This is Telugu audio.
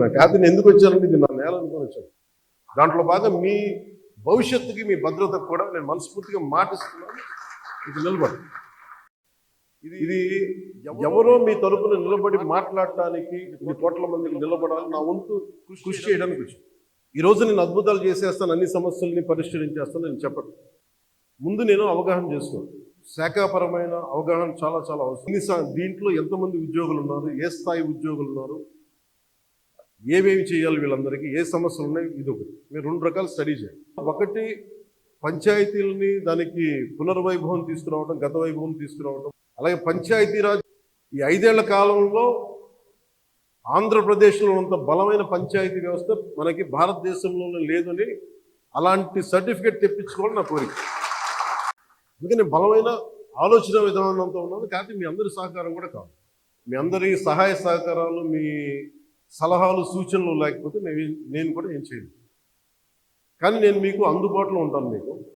నా ఖ్యాతిని ఎందుకు వచ్చానంటే ఇది నా నేల అనుకుని వచ్చాను. దాంట్లో భాగం మీ భవిష్యత్తుకి మీ భద్రతకు కూడా నేను మనస్ఫూర్తిగా మాటిస్తున్నాను. ఇది నిలబడి. ఇది ఇది ఎవరో మీ తరపున నిలబడి మాట్లాడటానికి ఇన్ని కోట్ల మందికి నిలబడాలి. నా వంతు కృషి చేయడానికి వచ్చాను. ఈ రోజు నేను అద్భుతాలు చేసేస్తాను అన్ని సమస్యల్ని పరిష్కరించేస్తాను నేను చెప్పను. ముందు నేను అవగాహన చేసుకోను. శాఖాపరమైన అవగాహన చాలా చాలా అవసరం. దీంట్లో ఎంతమంది ఉద్యోగులు ఉన్నారు ఏ స్థాయి ఉద్యోగులు ఉన్నారు ఏమేమి చేయాలి వీళ్ళందరికీ ఏ సమస్యలు ఉన్నాయి ఇది ఒకటి. మీరు రెండు రకాల స్టడీ చేయండి ఒకటి పంచాయతీలని దానికి పునర్వైభవం తీసుకురావడం గత వైభవం తీసుకురావడం అలాగే పంచాయతీరాజ్ ఈ ఐదేళ్ళ కాలంలో ఆంధ్రప్రదేశ్లో ఉన్నంత బలమైన పంచాయతీ వ్యవస్థ మనకి భారతదేశంలోనే లేదని అలాంటి సర్టిఫికేట్ తెప్పించుకోవాలని నా కోరిక. అందుకని బలమైన ఆలోచన విధానంతో ఉన్నాను కాకపోతే మీ అందరి సహకారం కూడా కావాలి. మీ అందరి సహాయ సహకారాలు మీ సలహాలు సూచనలు లేకపోతే నేను నేను కూడా ఏం చేయను. కానీ నేను మీకు అందుబాటులో ఉంటాను మీకు.